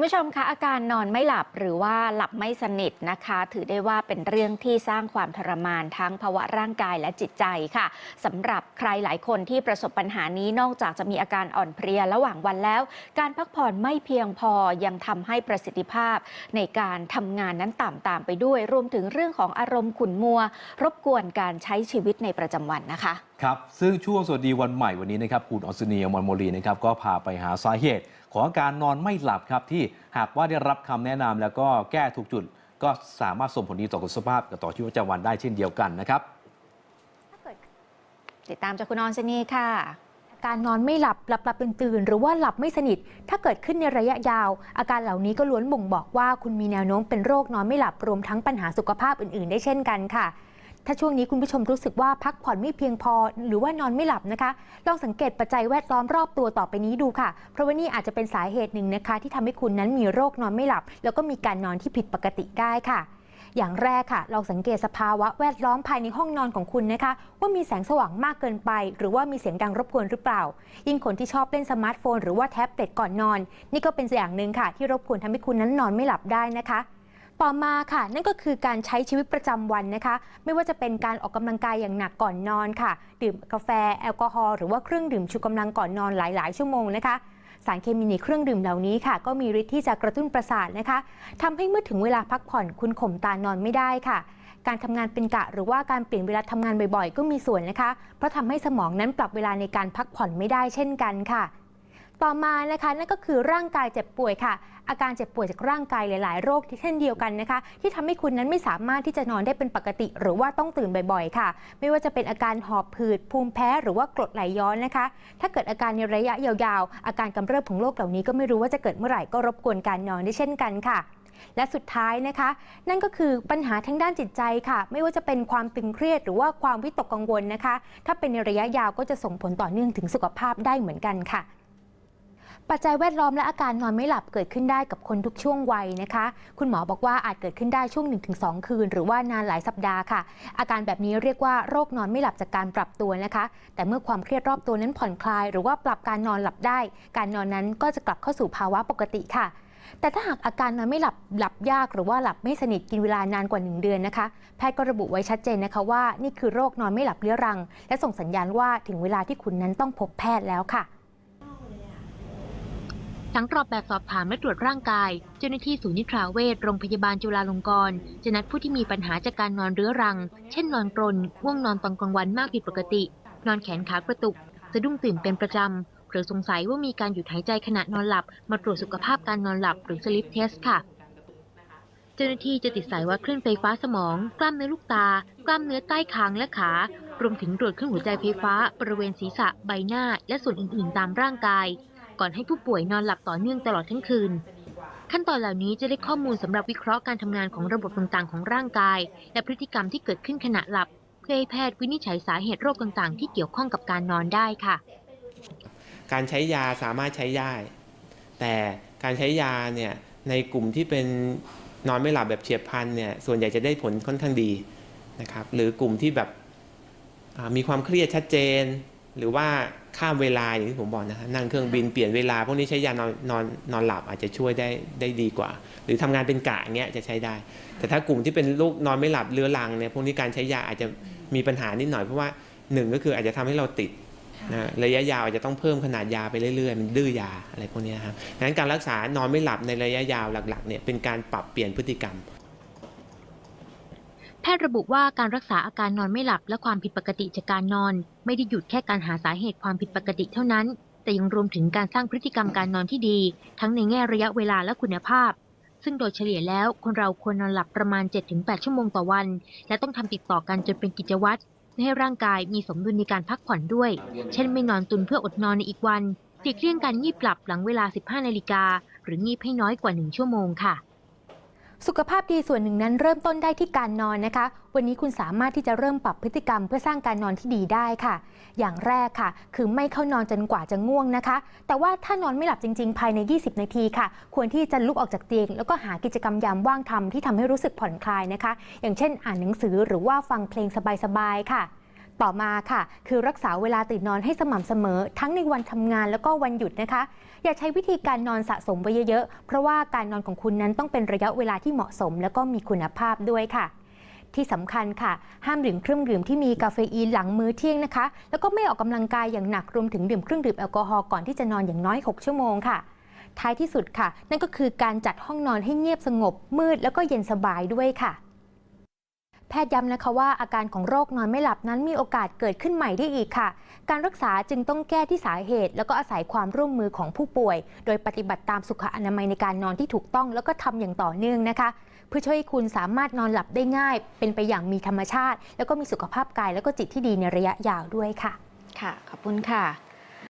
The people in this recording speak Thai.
คุณผู้ชมคะอาการนอนไม่หลับหรือว่าหลับไม่สนิทนะคะ ถือได้ว่าเป็นเรื่องที่สร้างความทรมานทั้งภาวะร่างกายและจิตใจค่ะสำหรับใครหลายคนที่ประสบปัญหานี้นอกจากจะมีอาการอ่อนเพลียระหว่างวันแล้ว การพักผ่อนไม่เพียงพอยังทำให้ประสิทธิภาพ ในการทำงานนั้นต่ำตามไปด้วย รวมถึงเรื่องของอารมณ์ขุ่นมัว รบกวนการใช้ชีวิตในประจำวันนะคะ ครับ ซึ่งช่วงสวัสดีวันใหม่วันนี้นะครับคุณออสเนียมอนโมลีนะครับก็พาไปหาสาเหตุ ของอาการนอนไม่หลับครับ ที่หากว่าได้รับคำแนะนำแล้วก็แก้ถูกจุด ก็สามารถส่งผลดีต่อสุขภาพกับต่อชีวิตประจำวันได้เช่นเดียวกันนะครับติดตามจากคุณออนซนีค่ะการนอนไม่หลับหลับหลับตื่นตื่นหรือว่าหลับไม่สนิท ถ้าเกิดขึ้นในระยะยาว อาการเหล่านี้ก็ล้วนบ่งบอกว่าคุณมีแนวโน้มเป็นโรคนอนไม่หลับรวมทั้งปัญหาสุขภาพอื่น ๆ ได้เช่นกันค่ะ ถ้าช่วงนี้คุณผู้ชมรู้สึกว่าพักผ่อนไม่เพียงพอ หรือว่านอนไม่หลับนะคะ ลองสังเกตปัจจัยแวดล้อมรอบตัวต่อไปนี้ดูค่ะ เพราะว่านี่อาจจะเป็นสาเหตุหนึ่งนะคะ ที่ทำให้คุณนั้นมีโรคนอนไม่หลับ แล้วก็มีการนอนที่ผิดปกติได้ค่ะอย่างแรกค่ะลองสังเกตสภาวะแวดล้อมภายในห้องนอนของคุณนะคะ ว่ามีแสงสว่างมากเกินไป หรือว่ามีเสียงดังรบกวนหรือเปล่า ยิ่งคนที่ชอบเล่นสมาร์ทโฟน หรือว่าแท็บเล็ตก่อนนอน นี่ก็เป็นอย่างหนึ่งค่ะ ที่รบกวนทำให้คุณนั้นนอนไม่หลับได้นะคะ ต่อมาค่ะ นั่นก็คือการใช้ชีวิตประจำวันนะคะ ไม่ว่าจะเป็นการออกกำลังกายอย่างหนักก่อนนอนค่ะ ดื่มกาแฟแอลกอฮอล์หรือว่าเครื่องดื่มชูกำลังก่อนนอนหลาย ๆ ชั่วโมงนะคะสารเคมีในเครื่องดื่มเหล่านี้ค่ะ ก็มีฤทธิ์ที่จะกระตุ้นประสาทนะคะทำให้เมื่อถึงเวลาพักผ่อนคุณข่มตานอนไม่ได้ค่ะ การทำงานเป็นกะหรือว่าการเปลี่ยนเวลาทำงานบ่อยๆ ก็มีส่วนนะคะ เพราะทำให้สมองนั้นปรับเวลาในการพักผ่อนไม่ได้เช่นกันค่ะ ต่อมานะคะนั่นก็คือร่างกายเจ็บป่วยค่ะ อาการเจ็บป่วยจากร่างกายหลาย ๆ โรคที่เช่นเดียวกันนะคะ ที่ทำให้คุณนั้นไม่สามารถที่จะนอนได้เป็นปกติ หรือว่าต้องตื่นบ่อย ๆ ค่ะ ไม่ว่าจะเป็นอาการหอบผืดภูมิแพ้หรือว่ากรดไหลย้อนนะคะ ถ้าเกิดอาการในระยะยาวๆ อาการกำเริบของโรคเหล่านี้ก็ไม่รู้ว่าจะเกิดเมื่อไหร่ก็รบกวนการนอนได้เช่นกันค่ะและสุดท้ายนะคะ นั่นก็คือปัญหาทางด้านจิตใจค่ะ ไม่ว่าจะเป็นความตึงเครียดหรือว่าความวิตกกังวลนะคะ ถ้าเป็นในระยะยาวก็จะส่งผลต่อเนื่องถึงสุขภาพได้เหมือนกันค่ะ ปัจจัยแวดล้อมและอาการนอนไม่หลับเกิดขึ้นได้กับคนทุกช่วงวัยนะคะ คุณหมอบอกว่าอาจเกิดขึ้นได้ช่วง 1-2 คืน หรือว่านานหลายสัปดาห์ค่ะ อาการแบบนี้เรียกว่าโรคนอนไม่หลับจากการปรับตัวนะคะ แต่เมื่อความเครียดรอบตัวนั้นผ่อนคลาย หรือว่าปรับการนอนหลับได้ การนอนนั้นก็จะกลับเข้าสู่ภาวะปกติค่ะแต่ถ้าหากอาการนอนไม่หลับหลับยากหรือว่าหลับไม่สนิทกินเวลานานกว่า 1 เดือนนะคะ แพทย์ก็ระบุไว้ชัดเจนนะคะว่า นี่คือโรคนอนไม่หลับเรื้อรัง และส่งสัญญาณว่าถึงเวลาที่คุณนั้นต้องพบแพทย์แล้วค่ะ หลังกรอบแบบสอบถามและตรวจร่างกาย เจ้าหน้าที่ศูนย์นิทราเวชโรงพยาบาลจุฬาลงกรณ์จะนัดผู้ที่มีปัญหาจากการนอนเรื้อรัง เช่นนอนกรนง่วงนอนตอนกลางวันมากผิดปกติ นอนแขนขากระตุก สะดุ้งตื่นเป็นประจำหรือสงสัยว่ามีการหยุดหายใจขณะนอนหลับ มาตรวจสุขภาพการนอนหลับหรือสลิปเทสค่ะ เจ้าหน้าที่จะติดสายวัดคลื่นไฟฟ้าสมอง กล้ามเนื้อลูกตา กล้ามเนื้อใต้คางและขารวมถึงตรวจคลื่นหัวใจไฟฟ้า บริเวณศีรษะใบหน้า และส่วนอื่น ๆ ตามร่างกาย ก่อนให้ผู้ป่วยนอนหลับต่อเนื่องตลอดทั้งคืน ขั้นตอนเหล่านี้จะได้ข้อมูลสำหรับวิเคราะห์การทำงานของระบบต่างๆ ของร่างกาย และพฤติกรรมที่เกิดขึ้นขณะหลับ เพื่อให้แพทย์วินิจฉัยสาเหตุโรคต่างๆ ที่เกี่ยวข้องกับการนอนได้ค่ะ การใช้ยาสามารถใช้ได้ แต่การใช้ยาเนี่ยในกลุ่มที่เป็นนอนไม่หลับแบบเฉียบพลันเนี่ยส่วนใหญ่จะได้ผลค่อนข้างดีนะครับหรือกลุ่มที่แบบมีความเครียดชัดเจน หรือว่า ข้ามเวลาอย่างที่ผมบอกนะฮะนั่งเครื่องบินเปลี่ยนเวลา พวกนี้ใช้ยานอนนอนนอนหลับอาจจะช่วยได้ได้ดีกว่า หรือทำงานเป็นกะอย่างเงี้ยจะใช้ได้ แต่ถ้ากลุ่มที่เป็นลูกนอนไม่หลับเรื้อรังเนี่ยพวกนี้การใช้ยาอาจจะมีปัญหานิดหน่อยเพราะว่าหนึ่งก็คืออาจจะทำให้เราติดนะระยะยาวอาจจะต้องเพิ่มขนาดยาไปเรื่อยๆ มันดื้อยาอะไรพวกนี้ครับดังนั้นการรักษานอนไม่หลับในระยะยาวหลักๆเนี่ยเป็นการปรับเปลี่ยนพฤติกรรม แพทย์ระบุว่าการรักษาอาการนอนไม่หลับและความผิดปกติจากการนอน ไม่ได้หยุดแค่การหาสาเหตุความผิดปกติเท่านั้น แต่ยังรวมถึงการสร้างพฤติกรรมการนอนที่ดี ทั้งในแง่ระยะเวลาและคุณภาพ ซึ่งโดยเฉลี่ยแล้วคนเราควรนอนหลับประมาณ 7-8 ชั่วโมงต่อวัน และต้องทำติดต่อกันจนเป็นกิจวัตรเพื่อให้ร่างกายมีสมดุลในการพักผ่อนด้วย เช่นไม่นอนตุนเพื่ออดนอนในอีกวันหลีกเลี่ยงการงีบหลับหลังเวลา 15 นาฬิกาหรืองีบให้น้อยกว่า 1 ชั่วโมงค่ะ สุขภาพดีส่วนหนึ่งนั้นเริ่มต้นได้ที่การนอนนะคะ วันนี้คุณสามารถที่จะเริ่มปรับพฤติกรรมเพื่อสร้างการนอนที่ดีได้ค่ะ อย่างแรกค่ะ คือไม่เข้านอนจนกว่าจะง่วงนะคะ แต่ว่าถ้านอนไม่หลับจริง ๆ ภายใน 20 นาทีค่ะ ควรที่จะลุกออกจากเตียง แล้วก็หากิจกรรมยามว่างทำที่ทำให้รู้สึกผ่อนคลายนะคะ อย่างเช่น อ่านหนังสือหรือว่าฟังเพลงสบายๆค่ะ ต่อมาค่ะ คือรักษาเวลาตื่นนอนให้สม่ำเสมอ ทั้งในวันทำงานแล้วก็วันหยุดนะคะ อย่าใช้วิธีการนอนสะสมไว้เยอะๆ เพราะว่าการนอนของคุณนั้นต้องเป็นระยะเวลาที่เหมาะสม แล้วก็มีคุณภาพด้วยค่ะที่สำคัญค่ะ ห้ามดื่มเครื่องดื่มที่มีกาเฟอีนหลังมื้อเที่ยงนะคะ แล้วก็ไม่ออกกำลังกายอย่างหนักรวมถึงดื่มเครื่องดื่มแอลกอฮอล์ก่อนที่จะนอนอย่างน้อย 6 ชั่วโมงค่ะ ท้ายที่สุดค่ะ นั่นก็คือการจัดห้องนอนให้เงียบสงบมืดแล้วก็เย็นสบายด้วยค่ะ แพทย์ย้ำนะคะว่าอาการของโรคนอนไม่หลับนั้นมีโอกาสเกิดขึ้นใหม่ได้อีกค่ะ การรักษาจึงต้องแก้ที่สาเหตุ แล้วก็อาศัยความร่วมมือของผู้ป่วย โดยปฏิบัติตามสุขอนามัยในการนอนที่ถูกต้อง แล้วก็ทำอย่างต่อเนื่องนะคะ เพื่อช่วยให้คุณสามารถนอนหลับได้ง่าย เป็นไปอย่างมีธรรมชาติ แล้วก็มีสุขภาพกาย แล้วก็จิตที่ดีในระยะยาวด้วยค่ะ ค่ะ ขอบคุณค่ะ